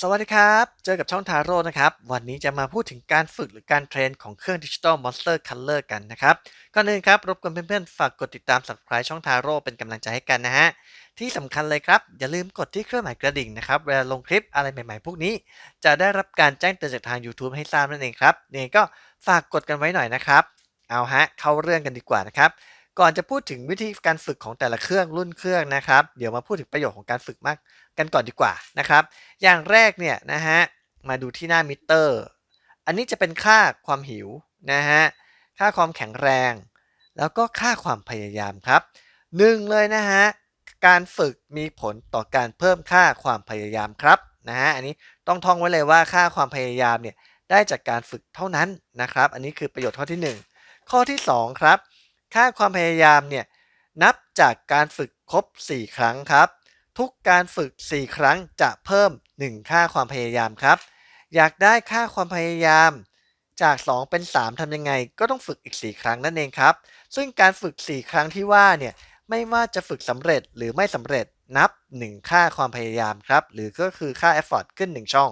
สวัสดีครับ เจอกับช่องทาโร่นะครับ วันนี้จะมาพูดถึงการฝึกหรือการเทรนของเครื่องดิจิ t a ลมอนสเตอร์คัลเลอร์กันนะครับ ก่อนอื่นครับ รบกวนเพื่อนๆ ฝากกดติดตาม subscribe ช่องทาโร่เป็นกำลังใจให้กันนะฮะ ที่สำคัญเลยครับ อย่าลืมกดที่เครื่องหมายกระดิ่งนะครับ เวลาลงคลิปอะไรใหม่ๆ พวกนี้ จะได้รับการแจ้งเตือนจากทาง YouTube ให้ทราบนั่นเองครับเนี่ยก็ฝากกดกันไว้หน่อยนะครับ เอาฮะ เข้าเรื่องกันดีกว่านะครับ ก่อนจะพูดถึงวิธีการฝึกของแต่ละเครื่องรุ่นเครื่องนะครับ เดี๋ยวมาพูดถึงประโยชน์ของการฝึกมาก กันก่อนดีกว่านะครับ อย่างแรกเนี่ยนะฮะมาดูที่หน้ามิเตอร์ อันนี้จะเป็นค่าความหิวนะฮะค่าความแข็งแรง แล้วก็ค่าความพยายามครับหนึ่งเลยนะฮะการฝึกมีผลต่อการเพิ่มค่าความพยายามครับนะฮะอันนี้ต้องท่องไว้เลยว่าค่าความพยายามเนี่ยได้จากการฝึกเท่านั้นนะครับ อันนี้คือประโยชน์ข้อที่ 1 ข้อที่ 2 ครับ ค่าความพยายามเนี่ยนับจากการฝึกครบ 4 ครั้งครับ ทุกการฝึก 4 ครั้งจะเพิ่ม 1 ค่าความพยายามครับ อยากได้ค่าความพยายามจาก 2 เป็น 3ทำยังไง ก็ต้องฝึกอีก 4 ครั้งนั่นเองครับ ซึ่งการฝึก 4 ครั้งที่ว่าเนี่ยไม่ว่าจะฝึกสำเร็จหรือไม่สำเร็จนับ 1 ค่าความพยายามครับ หรือก็คือค่า effort ขึ้น 1 ช่อง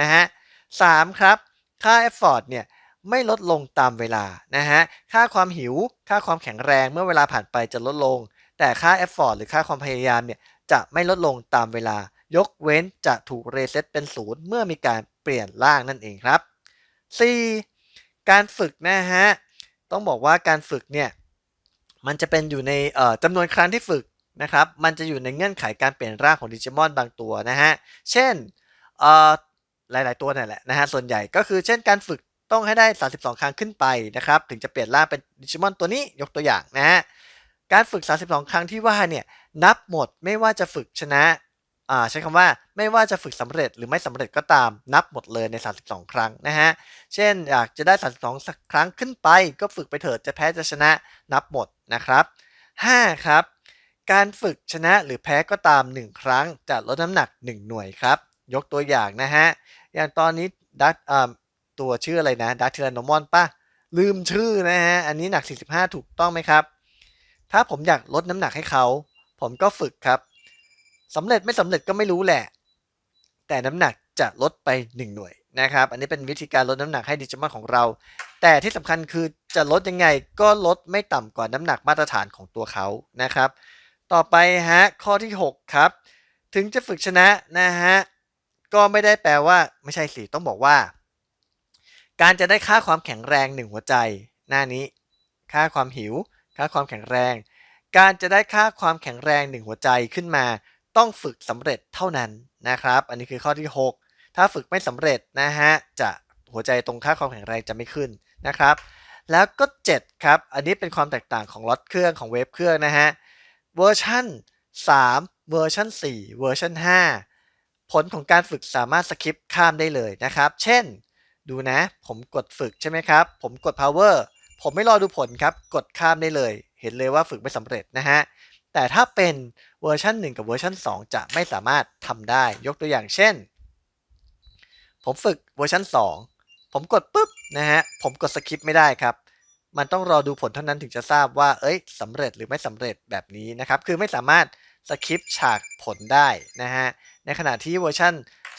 นะฮะ3ครับ ค่า effort เนี่ยไม่ลดลงตามเวลานะฮะค่าความหิว ค่าความแข็งแรงเมื่อเวลาผ่านไปจะลดลง แต่ค่า effort หรือค่าความพยายามเนี่ย จะไม่ลดลงตามเวลายกเว้นจะถูกเรเซ็ตเป็นศูนย์เมื่อมีการเปลี่ยนร่างนั่นเองครับ 4. การฝึกนะฮะ ต้องบอกว่าการฝึกเนี่ยมันจะเป็นอยู่ในจำนวนครั้งที่ฝึกนะครับ มันจะอยู่ในเงื่อนไขการเปลี่ยนร่างของดิจิมอนบางตัวนะฮะ เช่นหลาย ๆ ตัวนั่นแหละนะฮะ ส่วนใหญ่ก็คือเช่นการฝึกต้องให้ได้ 32 ครั้งขึ้นไปนะครับ ถึงจะเปลี่ยนร่างเป็นดิจิมอนตัวนี้ยกตัวอย่างนะฮะ การฝึก 32 ครั้งที่ว่าเนี่ยนับหมดไม่ว่าจะฝึกชนะอ่าใช้คำว่าไม่ว่าจะฝึกสำเร็จหรือไม่สำเร็จก็ตามนับหมดเลยใน 32 ครั้งนะฮะ เช่นอยากจะได้ 32สักครั้งขึ้นไป ก็ฝึกไปเถิดจะแพ้จะชนะนับหมดนะครับ 5 ครับ การฝึกชนะหรือแพ้ก็ตาม 1 ครั้งจะลดน้ำหนัก 1 หน่วยครับ ยกตัวอย่างนะฮะ อย่างตอนนี้ดัตตัวชื่ออะไรนะดัตเทอร์โนมอนป่ะลืมชื่อนะฮะ อันนี้หนัก 45 ถูกต้องไหมครับ ถ้าผมอยากลดน้ำหนักให้เขา ผมก็ฝึกครับสำเร็จไม่สำเร็จก็ไม่รู้แหละ แต่น้ำหนักจะลดไป 1 หน่วยนะครับ อันนี้เป็นวิธีการลดน้ำหนักให้ดิจิมอนของเรา แต่ที่สำคัญคือจะลดยังไงก็ลดไม่ต่ำกว่าน้ำหนักมาตรฐานของตัวเขานะครับ ต่อไปฮะข้อที่ 6 ครับ ถึงจะฝึกชนะนะฮะก็ไม่ได้แปลว่าไม่ใช่สิต้องบอกว่า การจะได้ค่าความแข็งแรง 1 หัวใจ หน้านี้ ค่าความหิว ค่าความแข็งแรง การจะได้ค่าความแข็งแรง 1 หัวใจขึ้นมา ต้องฝึกสำเร็จเท่านั้นนะครับ อันนี้คือข้อที่ 6 ถ้าฝึกไม่สำเร็จนะฮะจะหัวใจตรงค่าความแข็งแรงจะไม่ขึ้นนะครับ แล้วก็ 7 ครับ อันนี้เป็นความแตกต่างของล็อตเครื่องของเวฟเครื่องนะฮะเวอร์ชัน3เวอร์ชัน4เวอร์ชัน5 ผลของการฝึกสามารถสคิปข้ามได้เลยนะครับ เช่น ดูนะ ผมกดฝึกใช่ไหมครับ ผมกด power ผมไม่รอดูผลครับ กดข้ามได้เลย เห็นเลยว่าฝึกไม่สำเร็จนะฮะ แต่ถ้าเป็นเวอร์ชัน1 กับเวอร์ชัน2 จะไม่สามารถทำได้ ยกตัวอย่างเช่น ผมฝึกเวอร์ชัน2 ผมกดปุ๊บนะฮะ ผมกดสคิปไม่ได้ครับ มันต้องรอดูผลเท่านั้นถึงจะทราบว่า เอ้ยสำเร็จหรือไม่สำเร็จแบบนี้นะครับ คือไม่สามารถสคิปฉากผลได้นะฮะ ในขณะที่เวอร์ชัน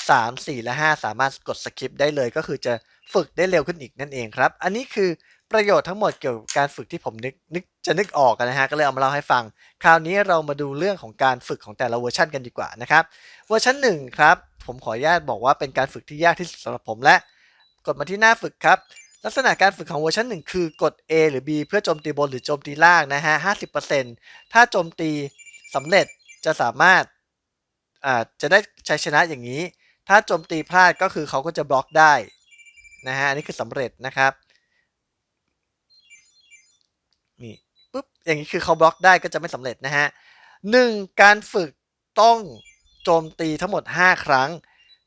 3 4 และ 5 สามารถกดสคิปได้เลย ก็คือจะฝึกได้เร็วขึ้นอีกนั่นเองครับ อันนี้คือ ประโยชน์ทั้งหมดเกี่ยวกับการฝึกที่ผมนึกนึกจะนึกออกกันนะฮะก็เลยเอามาเล่าให้ฟัง คราวนี้เรามาดูเรื่องของการฝึกของแต่ละเวอร์ชันกันดีกว่านะครับเวอร์ชัน1ครับผมขออนุญาตบอกว่าเป็นการฝึกที่ยากที่สุดสำหรับผมและกดมาที่หน้าฝึกครับลักษณะการฝึกของเวอร์ชัน1คือกด A หรือ B เพื่อโจมตีบนหรือโจมตีล่างนะฮะ 50%ถ้าโจมตีสำเร็จจะสามารถอ่าจะได้ชัยชนะอย่างนี้ ถ้าโจมตีพลาดก็คือเขาก็จะบล็อกได้นะฮะ อันนี้คือสำเร็จนะครับ นี่ปุ๊บ อย่างนี้คือเขาบล็อกได้ก็จะไม่สำเร็จนะฮะหนึ่งการฝึกต้องโจมตีทั้งหมด 5 ครั้ง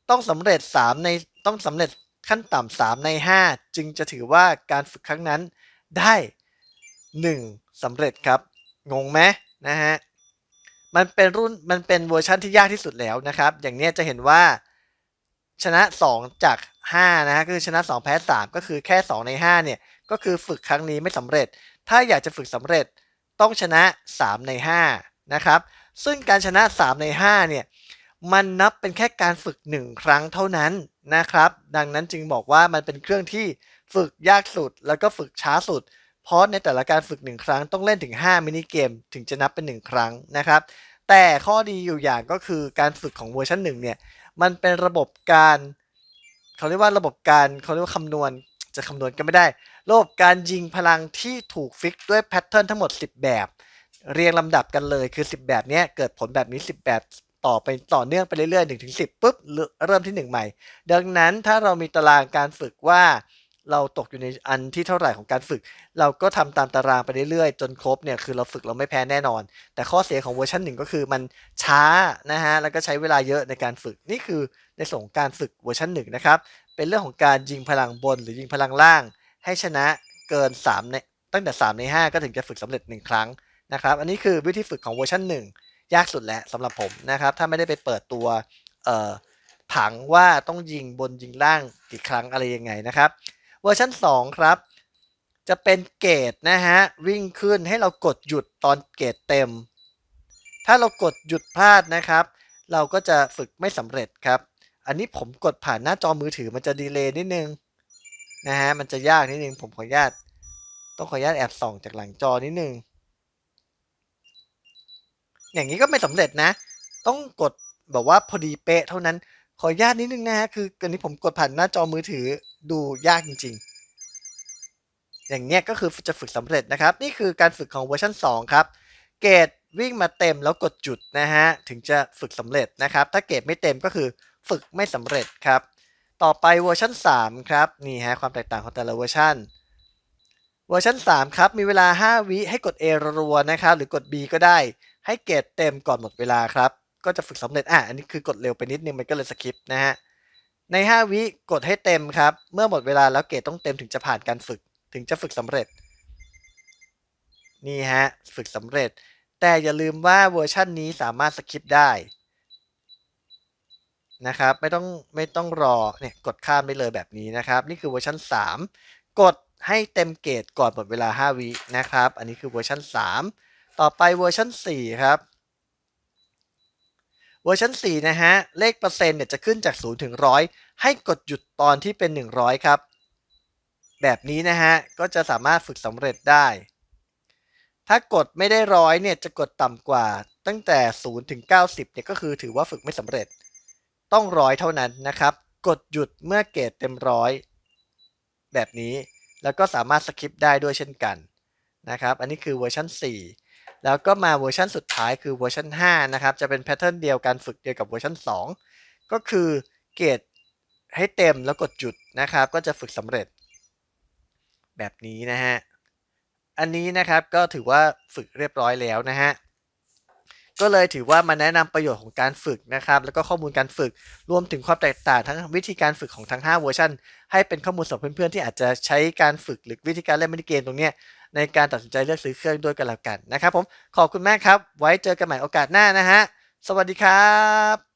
ต้องสำเร็จ 3 ในต้องสำเร็จขั้นต่ำ3ใน 5 จึงจะถือว่าการฝึกครั้งนั้นได้ 1สำเร็จครับ งงไหมนะฮะมันเป็นรุ่นมันเป็นเวอร์ชันที่ยากที่สุดแล้วนะครับ อย่างนี้จะเห็นว่าชนะ 2 จาก 5 นะฮะคือชนะ 2 แพ้ 3 ก็คือแค่ 2 ใน 5 เนี่ย ก็คือฝึกครั้งนี้ไม่สำเร็จ ถ้าอยากจะฝึกสำเร็จ ต้องชนะ 3 ใน 5 นะครับ ซึ่งการชนะ 3 ใน 5 เนี่ย มันนับเป็นแค่การฝึกหนึ่งครั้งเท่านั้นนะครับ ดังนั้นจึงบอกว่ามันเป็นเครื่องที่ฝึกยากสุด แล้วก็ฝึกช้าสุด เพราะในแต่ละการฝึกหนึ่งครั้งต้องเล่นถึง 5 มินิเกม ถึงจะนับเป็น 1 ครั้งนะครับ แต่ข้อดีอยู่อย่างก็คือการฝึกของเวอร์ชันหนึ่งเนี่ย มันเป็นระบบการเขาเรียกว่าระบบการเขาเรียกว่าคำนวณ จะคำนวณก็ไม่ได้ ระบบการยิงพลังที่ถูกฟิกด้วยแพทเทิร์นทั้งหมด 10 แบบ เรียงลำดับกันเลยคือ 10 แบบนี้เกิดผลแบบนี้ 10 แบบต่อไปต่อเนื่องไปเรื่อยๆ1ถึง10ปุ๊บเริ่มที่ 1 ใหม่ ดังนั้นถ้าเรามีตารางการฝึกว่า เราตกอยู่ในอันที่เท่าไหร่ของการฝึก เราก็ทำตามตารางไปเรื่อยๆ จนครบเนี่ยคือเราฝึกเราไม่แพ้แน่นอน แต่ข้อเสียของเวอร์ชันหนึ่งก็คือมันช้านะฮะแล้วก็ใช้เวลาเยอะในการฝึกนี่คือในส่วนของการฝึกเวอร์ชันหนึ่งนะครับเป็นเรื่องของการยิงพลังบนหรือยิงพลังล่าง ให้ชนะเกิน3ในตั้งแต่ 3 ใน 5 ก็ถึงจะฝึกสำเร็จ 1 ครั้งนะครับอันนี้คือวิธีฝึกของเวอร์ชัน1 ยากสุดแหล้วสำหรับผมนะครับถ้าไม่ได้ไปเปิดตัวผังว่าต้องยิงบนยิงล่างกี่ครั้งอะไรยังไงนะครับ เวอร์ชัน2 ครับ จะเป็นเกตนะฮะ วิ่งขึ้นให้เรากดหยุดตอนเกตเต็ม ถ้าเรากดหยุดพลาดนะครับ เราก็จะฝึกไม่สำเร็จครับ อันนี้ผมกดผ่านหน้าจอมือถือมันจะดีเลย์นิดนึงนะฮะมันจะยากนิดนึงผมขออนุญาต ต้องขออนุญาตแอบส่องจากหลังจอนิดนึง อย่างนี้ก็ไม่สำเร็จนะ ต้องกดแบบว่าพอดีเป๊ะเท่านั้น ขออนุญาตนิดนึงนะฮะคืออันนี้ผมกดผ่านหน้าจอมือถือดูยากจริง ๆ อย่างเนี้ยก็คือจะฝึกสำเร็จนะครับ นี่คือการฝึกของเวอร์ชัน2 ครับ เกรดวิ่งมาเต็มแล้วกดจุดนะฮะถึงจะฝึกสำเร็จนะครับ ถ้าเกรดไม่เต็มก็คือฝึกไม่สำเร็จครับ ต่อไปเวอร์ชัน3 ครับ นี่ฮะความแตกต่างของแต่ละเวอร์ชันเวอร์ชัน3 ครับ มีเวลา 5 วิให้กด A รัวๆนะครับหรือกด B ก็ได้ให้เกรดเต็มก่อนหมดเวลาครับ ก็จะฝึกสำเร็จอะอันนี้คือกดเร็วไปนิดนึงมันก็เลยสคิปนะฮะใน 5 วิกดให้เต็มครับ เมื่อหมดเวลาแล้วเกรดต้องเต็มถึงจะผ่านการฝึกถึงจะฝึกสำเร็จ นี่ฮะ ฝึกสำเร็จ แต่อย่าลืมว่าเวอร์ชันนี้สามารถสคิปได้นะครับไม่ต้องไม่ต้องรอเนี่ยกดข้ามไปเลยแบบนี้นะครับ นี่คือเวอร์ชัน3 กดให้เต็มเกรดก่อนหมดเวลา 5 วินะครับ อันนี้คือเวอร์ชัน3 ต่อไปเวอร์ชัน4ครับ เวอร์ชัน4นะฮะ เลขเปอร์เซ็นต์เนี่ยจะขึ้นจาก 0 ถึง 100 ให้กดหยุดตอนที่เป็น 100 ครับ แบบนี้นะฮะ ก็จะสามารถฝึกสำเร็จได้ ถ้ากดไม่ได้ร้อยเนี่ยจะกดต่ำกว่าตั้งแต่ 0 ถึง 90 เนี่ยก็คือถือว่าฝึกไม่สำเร็จ ต้องร้อยเท่านั้นนะครับ กดหยุดเมื่อเกรดเต็มร้อยแบบนี้ แล้วก็สามารถสคิปได้ด้วยเช่นกันนะครับ อันนี้คือเวอร์ชัน4 แล้วก็มาเวอร์ชันสุดท้ายคือเวอร์ชัน5นะครับ จะเป็นแพทเทิร์นเดียวกันฝึกเดียวกับเวอร์ชัน2 ก็คือเกรดให้เต็มแล้วกดหยุดนะครับ ก็จะฝึกสำเร็จ แบบนี้นะฮะ อันนี้นะครับก็ถือว่าฝึกเรียบร้อยแล้วนะฮะ ก็เลยถือว่ามาแนะนำประโยชน์ของการฝึกนะครับ แล้วก็ข้อมูลการฝึกรวมถึงความแตกต่างทั้งวิธีการฝึกของทั้ง 5 เวอร์ชันให้เป็นข้อมูลสำหรับเพื่อนๆที่อาจจะใช้การฝึกหรือวิธีการเล่นมินิเกมตรงนี้ ในการตัดสินใจเลือกซื้อเครื่องด้วยกันแล้วกันนะครับผมขอบคุณมากครับ ไว้เจอกันใหม่โอกาสหน้านะฮะสวัสดีครับ